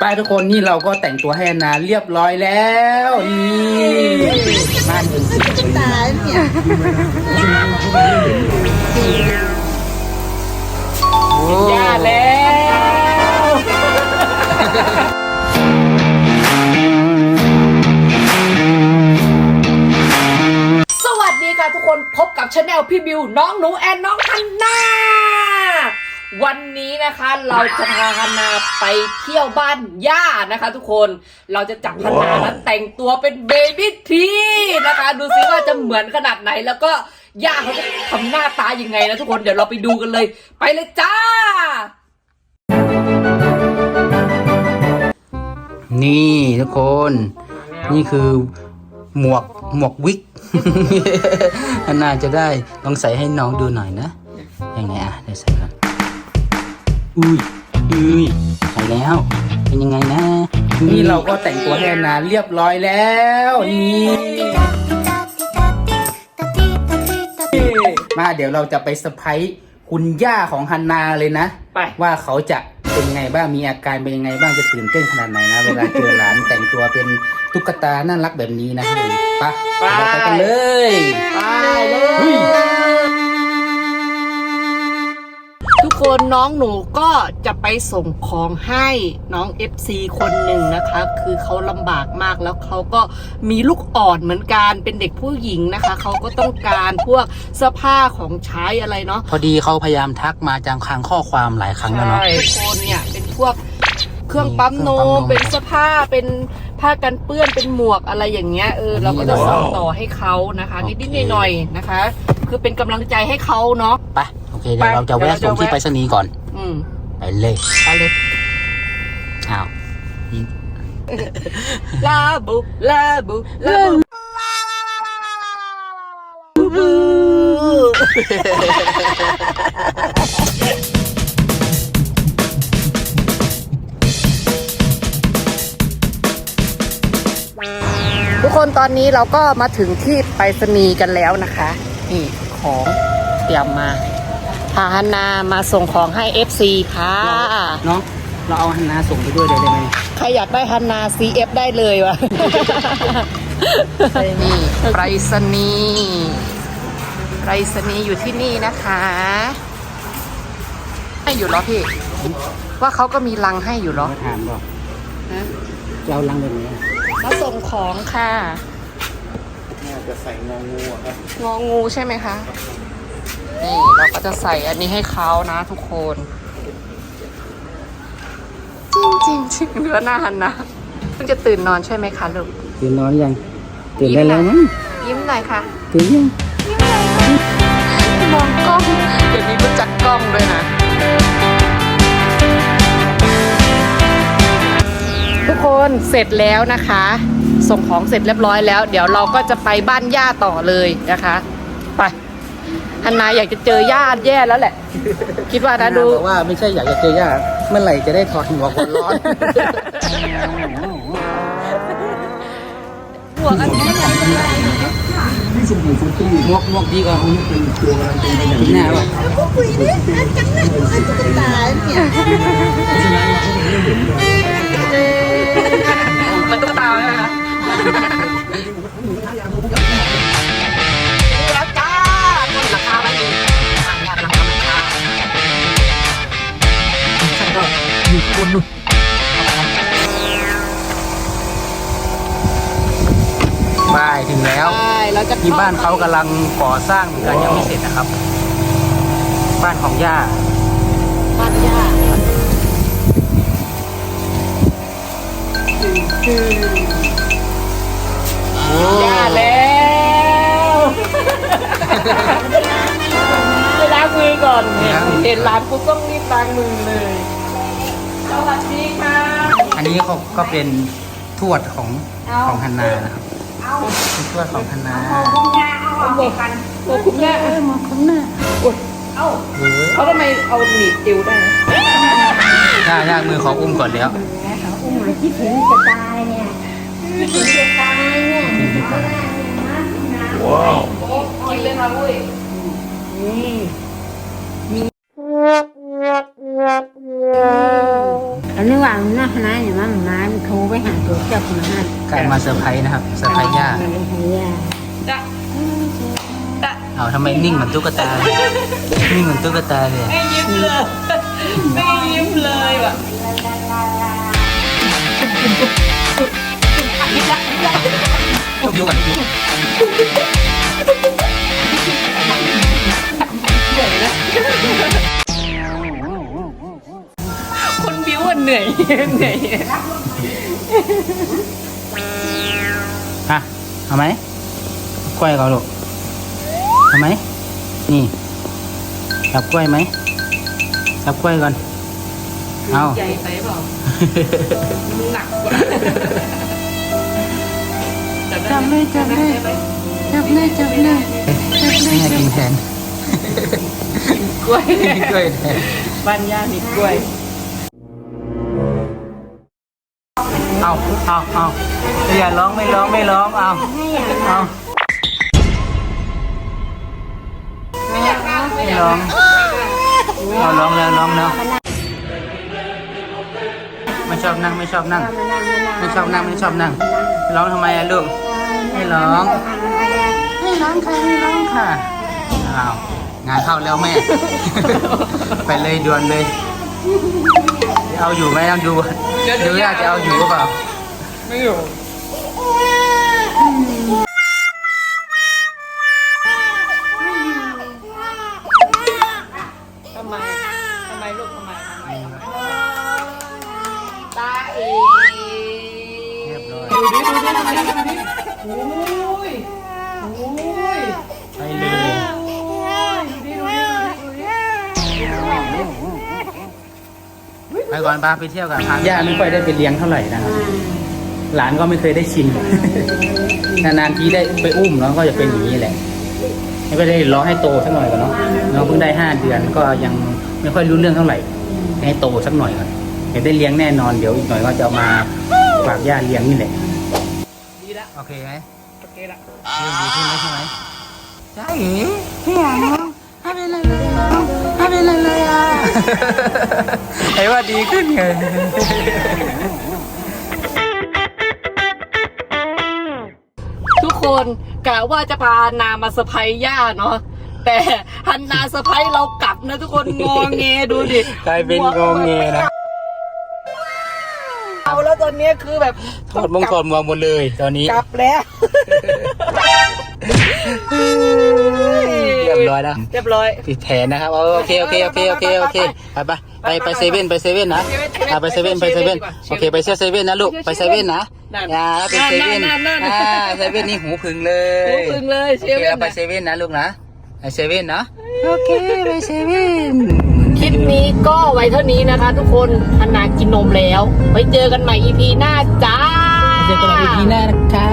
ไปทุกคนนี่เราก็แต่งตัวให้แอนนาเรียบร้อยแล้วนี่บ้านเป็นสีตาเนี่ยย่าแล้วสวัสดีค่ะทุกคนพบกับชาแนลพี่บิวน้องหนูแอนน้องฮันนา วันนี้นะคะเราจะพาฮันาไปเที่ยวบ้านย่านะคะ ทุกคนเราจะจับฮันนานั้นแต่งตัวเป็นเบบี้ทีนะคะ ดูซิว่าจะเหมือนขนาดไหนแล้วก็ย่าเขาจะทำหน้าตายังไงนะทุกคนเดี๋ยวเราไปดูกันเลย ไปเลยจ้า นี่ทุกคน นี่คือหมวกหมวกวิกแอนาจะได้ลองใส่ให้น้องดูหน่อยนะยังไงอะเดี๋ยวใส่ก่อน อุ้ยอุ้ยใส่แล้ว เป็นยังไงนะนี่เราก็แต่งตัวให้แอนนาเรียบร้อยแล้วนี่มาเดี๋ยวเราจะไปเซอร์ไพรส์คุณย่าของฮันนาเลยนะ ไป ว่าเขาจะเป็นยังไงบ้างมีอาการเป็นยังไงบ้างจะตื่นเต้นขนาดไหนนะ เวลาเจอหลานแต่งตัวเป็นตุ๊กตาน่ารักแบบนี้นะครับผมไปะไปเราไปกันเลย ไปเลเฮ้ย คนน้องหนูก็จะไปส่งของให้น้อง FC คนหนึ่งนะคะ คือเขาลำบากมากแล้วเขาก็มีลูกอ่อนเหมือนกันเป็นเด็กผู้หญิงนะคะ เขาก็ต้องการพวกเสื้อผ้าของใช้อะไรเนาะพอดีเขาพยายามทักมาจางคางข้อความหลายครั้งแล้วเนาะทุกคนเนี่ยเป็นพวกเครื่องปั๊มนเครื่องปั๊มมนมเป็นเสื้อผ้าเป็นผ้ากันเปื้อนเป็นหมวกอะไรอย่างเงี้ยเออเราก็จะส่งต่อให้เขานะคะโอเคนิดๆหน่อยๆนะคะ คือเป็นกำลังใจให้เขาเนาะไปโอ เคเดี๋ยวไปเราจะแวะเดี๋ยวส่งเราจะที่แวะไปรษณีย์ก่อน อืมไปเลยไปเลยอ้าวนี่ลาบุลาบุลาบุบูบูทุกคนตอนนี้เราก็มาถึงที่ไปรษณีย์กันแล้วนะคะ นี่ของเตรียมมา พาฮันนามาส่งของให้ FC ค่ะน้องเราเอาฮันนาส่งไปด้วยเลยได้ไหมใครอยากได้ฮันนา CF ได้เลยวะนี่ไปรษณีย์ไปรษณีย์อยู่ที่นี่นะคะให้อยู่เหรอพี่ ว่าเขาก็มีลังให้อยู่เหรอมาถามบอกฮะจะเอาลังแบบนี้มาส่งของค่ะน่าจะใส่งองูอะครับงองูใช่ไหมคะ นี่เราก็จะใส่อันนี้ให้เขานะทุกคนจริงจริงจริงเนื้อหน้าฮันนะเพิ่งจะตื่นนอนใช่ไหมคะลูกตื่นนอนยังตื่นได้แล้วมั้งยิ้มหน่อยค่ะตื่นยังมองกล้องเดี๋ยวนี้รู้จักกล้องด้วยนะทุกคนเสร็จแล้วนะคะ ส่งของเสร็จเรียบร้อยแล้ว เดี๋ยวเราก็จะไปบ้านย่าต่อเลยนะคะ ไป ฮันนาอยากจะเจอย่าแย่แล้วแหละ คิดว่านะดู บอกว่าไม่ใช่อยากจะเจอย่าเมื่อไหร่จะได้ถอดหัวคนร้อนหัวอันนี้งวกงวกดีกว่าหน้าว่ะตายเนี่ยมันายถึงแล้วใช่เราจะที่บ้านเขากำลังก่อสร้างเหมือนกันยังไม่เสร็จนะครับ บ้านของย่าบ้านย่าย่าแล้วไปล้างมือก่อนเนี่ยเห็นร้านปุ๊บต้องรีบล้างมือเลย สวัสดีค่ะ อันนี้เขาก็เป็นทวดของของฮันนานะครับ เป็นทวดของพันนาบอกกันบอกคุณแม่เออมาคุณแม่เอ้าเขาทำไมเอาหนีบติวได้นะย่าย่ามือขออุ้มก่อนแล้วอุ้มเลยคิดถึงจะตายเนี่ยคิดถึงจะตายเนี่ย เซอร์ไพรส์นะครับเซอร์ไพรส์ย่าเออให้ย่าจะจะเอาทำไมนิ่งเหมือนตุ๊กตาเลยนิ่งเหมือนตุ๊กตาเลยไม่ยิ้มเลยไม่ยิ้มเลยว่ะยุบยุบก่อนยุบคนบิ้วอะเหนื่อยเหนื่อย อะเอาไหมกล้วยก่อนลูกเอาไหมนี่จับกล้วยไหมจับกล้วยก่อน เอาใหญ่ไปเปล่ามันหนักกว่าจับเลยจับเลยจับเลยจับเลยแม่กินแทนกล้วยกล้วยแทนบ้านย่ามีกล้วย เอาเอาเอาอย่าร้องไม่ร้องไม่ร้องเอาให้ย่าเอาไม่อยากนั่งไม่ร้องเอาร้องแล้วร้องแล้วไม่ชอบนั่งไม่ชอบนั่งมานั่งมานั่ง ไม่ชอบนั่งไม่ชอบนั่ง ร้องทำไมอะลูกไม่ร้องไม่ร้องค่ะไม่ร้องค่ะอ้าวงานเข้าแล้วแม่ ไปเลยด่วนเลยจะเอาอยู่ไหมต้องดู เดี๋ยวย่าจะเอาอยู่หรือเปล่า ไม่อยู่ทำไมทำไมลูกทำไมทำไมทำไมตาเอเรียบร้อยดูดิดูดิดูดิดูดิ ก่อนพาไปเที่ยวกันย่าไม่ค่อยได้ไปเลี้ยงเท่าไหร่นะครับ หลานก็ไม่เคยได้ชิน นานๆทีได้ไปอุ้มแล้วก็จะเป็นอย่างนี้แหละ ไม่ก็ได้ร้องให้โตสักหน่อยก่อนเนาะ น้องเพิ่งได้ห้าเดือนก็ยังไม่ค่อยรู้เรื่องเท่าไหร่ ให้โตสักหน่อยก่อนเดี๋ยวได้เลี้ยงแน่นอน เดี๋ยวอีกหน่อยก็จะเอามาฝากย่าเลี้ยงนี่แหละ ดีละ โอเคไหมโอเคละเรื่องดีขึ้นแล้วใช่ไหมใช่พี่หาง ให้เป็นอะไรเลยให้เป็นอะไรเลยอะไอ้ว่าดีขึ้นไงทุกคนกะว่าจะพานามาเซอร์ไพรส์ย่าเนาะแต่ฮันนาเซอร์ไพรส์เรากลับนะทุกคนงอแงดูดิกลายเป็นงงเงนะเอาแล้วตอนนี้คือแบบถอดมงถอดหมวกหมดเลย ตอนนี้กลับแล้วเรียบร้อยแล้วเรียบร้อยผิดแผนนะครับเอาโอเคโอเคโอเคโอเคโอเคไปไปไปไปเซเว่นไปเซเว่นนะอ่าไปเซเว่นไปเซเว่นโอเคไปเที่ยวเซเว่นนะลูกไปเซเว่นนะอ่าไปเซเว่นอ่าเซเว่นนี่หูพึ่งเลหูยพึงเลยโอเชเคเว่นเราไปนะเซเว่นนะลูกนะไปเซเว่นนะโอเคไปเซเว่นคลิปนี้ก็ไว้เท่านี้นะคะ ทุกคนฮันนากินนมแล้ว ไว้เจอกันใหม่ EP หน้าจ้าเจอกันใน EP หน้านะ